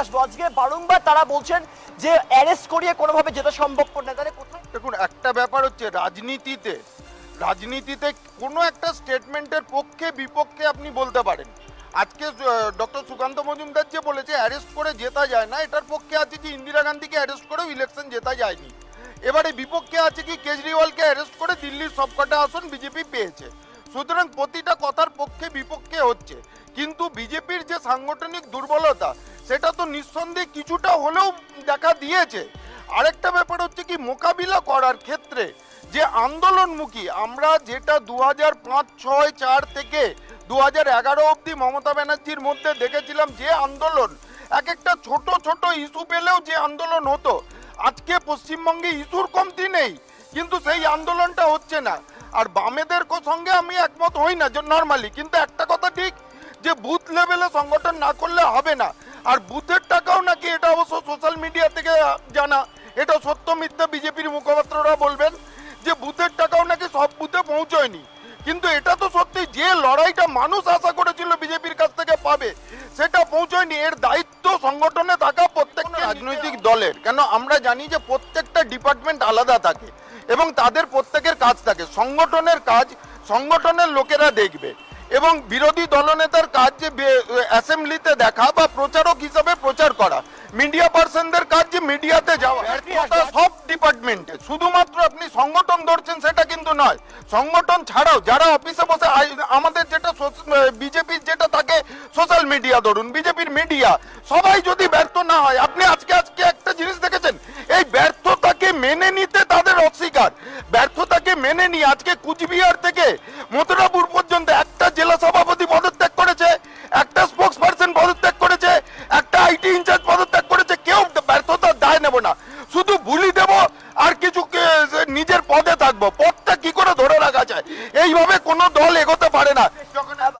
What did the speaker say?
আসব। আজকে বারংবার তারা বলছেন যে অ্যারেস্ট করিয়ে কোনোভাবে যেতে সম্ভবপর না। তাহলে কোথায়? দেখুন, একটা ব্যাপার হচ্ছে রাজনীতিতে রাজনীতিতে কোনো একটা স্টেটমেন্টের পক্ষে বিপক্ষে আপনি বলতে পারেন। আজকে ডক্টর সুকান্ত মজুমদার যে বলেছে অ্যারেস্ট করে জেতা যায় না, এটার পক্ষে আছে যে ইন্দিরা গান্ধীকে অ্যারেস্ট করেও ইলেকশন জেতা যায়নি? এবারে বিপক্ষে আছে কি কেজরিওয়ালকে অ্যারেস্ট করে দিল্লির সবকটা আসন বিজেপি পেয়েছে? সুতরাং প্রতিটা কথার পক্ষে বিপক্ষে হচ্ছে। কিন্তু বিজেপির যে সাংগঠনিক দুর্বলতা সেটা তো নিঃসন্দেহে কিছুটা হলেও দেখা দিয়েছে। আরেকটা ব্যাপার হচ্ছে কি, মোকাবিলা করার ক্ষেত্রে যে আন্দোলনমুখী, আমরা যেটা দু হাজার পাঁচ, ছয়, চার থেকে দু হাজার এগারো অবধি মমতা ব্যানার্জির মধ্যে দেখেছিলাম যে আন্দোলন, এক একটা ছোট ছোট ইস্যু পেলেও যে আন্দোলন হতো, আজকে পশ্চিমবঙ্গে ইস্যুর কমতি নেই, কিন্তু সেই আন্দোলনটা হচ্ছে না। আর বামেদের সঙ্গে আমি একমত হই না নর্মালি কিন্তু একটা কথা ঠিক, যে বুথ লেভেলে সংগঠন না করলে হবে না। আর বুথের টাকাও নাকি এটা অবশ্য সোশ্যাল মিডিয়া থেকে জানা। এটা সত্য মিথ্যা বিজেপির মুখপাত্ররা বলবেন যে বুথের টাকাও নাকি সব বুথে পৌঁছয়নি। কিন্তু এটা তো সত্যি যে লড়াইটা মানুষ আশা করেছিল বিজেপির কাছ থেকে পাবে সেটা পৌঁছয়নি। এর দায়িত্ব সংগঠনে থাকা প্রত্যেক রাজনৈতিক দলের। কেন আমরা জানি যে প্রত্যেকটা ডিপার্টমেন্ট আলাদা থাকে এবং তাদের প্রত্যেকের কাজ থাকে। সংগঠনের কাজ সংগঠনের লোকেরা দেখবে। এবং বিরোধী দলনেতার কাজ যে অ্যাসেম্বলিতে দেখা বা প্রচারক হিসাবে প্রচার করা। মিডিয়া পার্সনদের কাজ যে মিডিয়াতে যাওয়া। সব ডিপার্টমেন্টে। শুধুমাত্র আপনি সংগঠন ধরছেন সেটা কিন্তু নয়। সংগঠন ছাড়াও যারা অফিসে বসে আমাদের যেটা বিজেপির যেটা থাকে সোশ্যাল মিডিয়া ধরুন বিজেপির মিডিয়া সবাই যদি ব্যর্থ না হয় আপনি আজকে আজকে একটা জিনিস দেখেছেন? এই ব্যর্থতাকে মেনে নিতে তাদের অস্বীকার। ব্যর্থতাকে মেনে নিয়ে আজকে কুচবিহার থেকে মথুরাপুর পর্যন্ত একটা জেলা সভাপতি পদত্যাগ করেছে, একটা স্পোক্স পার্সন পদত্যাগ করেছে, একটা আইটি ইনচার্জ পদত্যাগ করেছে, কেউ ব্যর্থতার দায় নেব না। শুধু ভুলি দেব আর কিছু নিজের পদে থাকব। পদটা কি করে ধরে রাখা যায়? এইভাবে কোনো দল এগোতে পারে না।